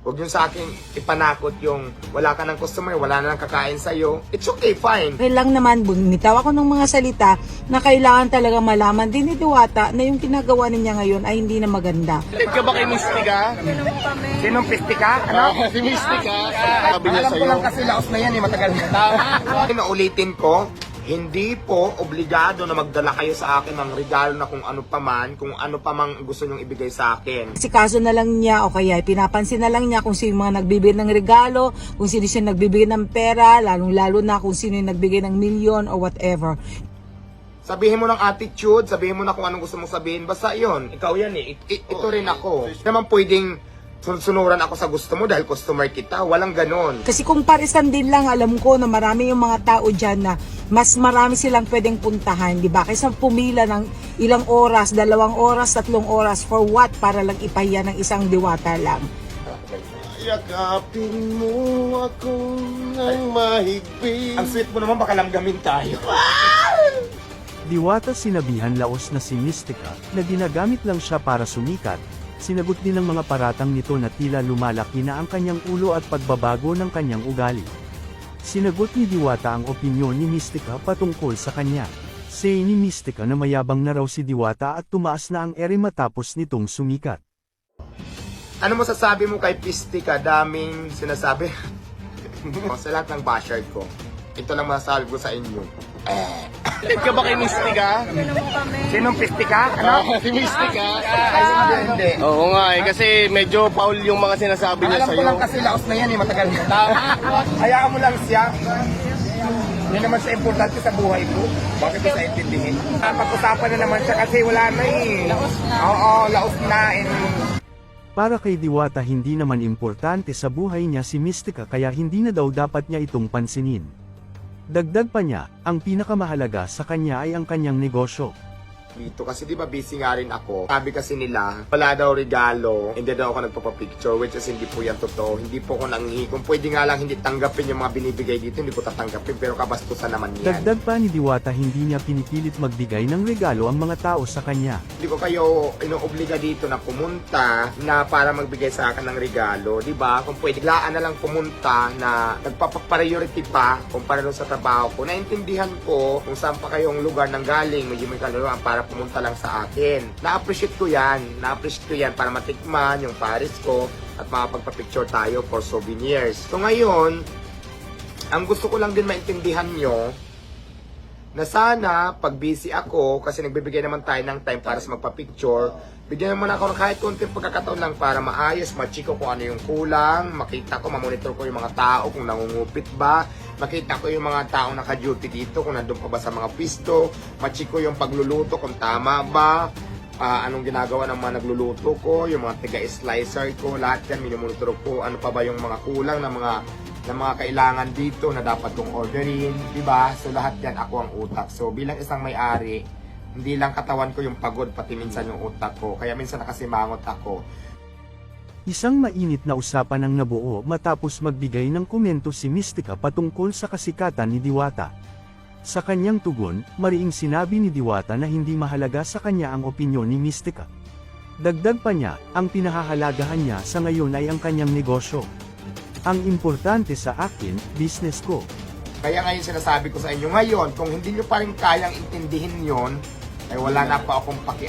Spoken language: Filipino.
Huwag yung sa akin ipanakot yung wala ka ng customer, wala na lang kakain sa'yo. It's okay, fine. Okay lang naman, bumitaw ako ng mga salita na kailangan talaga malaman din ni Diwata na yung ginagawa niya ngayon ay hindi na maganda. Live ka ba kay Mystica? Sinong pistika? Ano? si Mystica. Sabi niya Alam ko sa'yo. lang kasi laos na yan eh, matagal na. Naulitin ko, hindi po obligado na magdala kayo sa akin ng regalo na kung ano pa man, kung ano pa man gusto nyong ibigay sa akin. Si kaso na lang niya o kaya pinapansin na lang niya kung sino yung mga nagbibigay ng regalo, kung sino siya nagbibigay ng pera, lalong-lalo na kung sino yung nagbigay ng milyon or whatever. Sabihin mo ng attitude, sabihin mo na kung anong gusto mong sabihin. Basta yon ikaw yan eh. I- ito rin ako. Hindi naman pwedeng sunsunuran ako sa gusto mo dahil customer kita. Walang ganon. Kasi kung parisan din lang, alam ko na marami yung mga tao dyan na mas marami silang pwedeng puntahan, di ba? Kaysa pumila ng ilang oras, dalawang oras, tatlong oras, for what? Para lang ipahiya ng isang diwata lang. Yakapin mo ako ng mahigpit. Ang sweet mo naman, baka langgamin tayo. Diwata sinabihan laos na si Mystica na ginagamit lang siya para sumikat. Sinagot din ng mga paratang nito na tila lumalaki na ang kanyang ulo at pagbabago ng kanyang ugali. Sinagot ni Diwata ang opinyon ni Mystica patungkol sa kanya. Say ni Mystica na mayabang na raw si Diwata at tumaas na ang ere matapos nitong sumikat. Ano mo sasabi mo kay Pistika? Daming sinasabi. sa lahat ng basher ko. Ito lang masasabi ko sa inyo. Live ka ba kay Mystica? Sinong Pistika? Ano? si Mystica. Ay, hindi, hindi. Oo nga eh, kasi medyo foul yung mga sinasabi niya Alam ko sa'yo. lang kasi laos na yan eh, matagal na. Hayaan mo lang siya. Hindi naman siya importante sa buhay ko. Bakit ko sa intindihin? Ah, Pag-usapan na naman siya kasi wala na eh. Oo, laos na. And Para kay Diwata hindi naman importante sa buhay niya si Mystica kaya hindi na daw dapat niya itong pansinin. Dagdag pa niya, ang pinakamahalaga sa kanya ay ang kanyang negosyo. Dito kasi di ba busy nga rin ako. Sabi kasi nila, wala daw regalo, hindi daw ako nagpapapicture, which is hindi po yan totoo. Hindi po ako nangihi. Kung pwede nga lang hindi tanggapin yung mga binibigay dito, hindi ko tatanggapin, pero kabastusan naman yan. Dagdag pa ni Diwata hindi niya pinipilit magbigay ng regalo ang mga tao sa kanya. Hindi ko kayo inoobliga dito na pumunta na para magbigay sa akin ng regalo, di ba? Kung pwede, laan na lang pumunta na nagpapapriority pa kumpara sa trabaho ko. Naintindihan ko kung saan pa kayong lugar ng galing, may kaluluan para pumunta lang sa akin. Na-appreciate ko yan. Na-appreciate ko yan para matikman yung Paris ko at makapagpa-picture tayo for souvenirs. So ngayon, ang gusto ko lang din maintindihan nyo, na sana pag busy ako kasi nagbibigay naman tayo ng time para sa magpa-picture bigyan naman ako ng kahit konting pagkakataon lang para maayos, machiko kung ano yung kulang makita ko, mamonitor ko yung mga tao kung nangungupit ba makita ko yung mga tao naka-duty dito kung nandun pa ba sa mga pisto machiko yung pagluluto kung tama ba ah, anong ginagawa ng mga nagluluto ko, yung mga tiga-slicer ko, lahat yan, minumonitor ko, ano pa ba yung mga kulang ng mga ng mga kailangan dito na dapat kong orderin, di ba? So lahat yan ako ang utak. So bilang isang may-ari, hindi lang katawan ko yung pagod, pati minsan yung utak ko. Kaya minsan nakasimangot ako. Isang mainit na usapan ang nabuo matapos magbigay ng komento si Mystica patungkol sa kasikatan ni Diwata. Sa kanyang tugon, mariing sinabi ni Diwata na hindi mahalaga sa kanya ang opinyon ni Mystica. Dagdag pa niya, ang pinahahalagahan niya sa ngayon ay ang kanyang negosyo. Ang importante sa akin, business ko. Kaya ngayon sinasabi ko sa inyo, ngayon, kung hindi nyo pa rin kayang intindihin yon ay wala na pa akong paki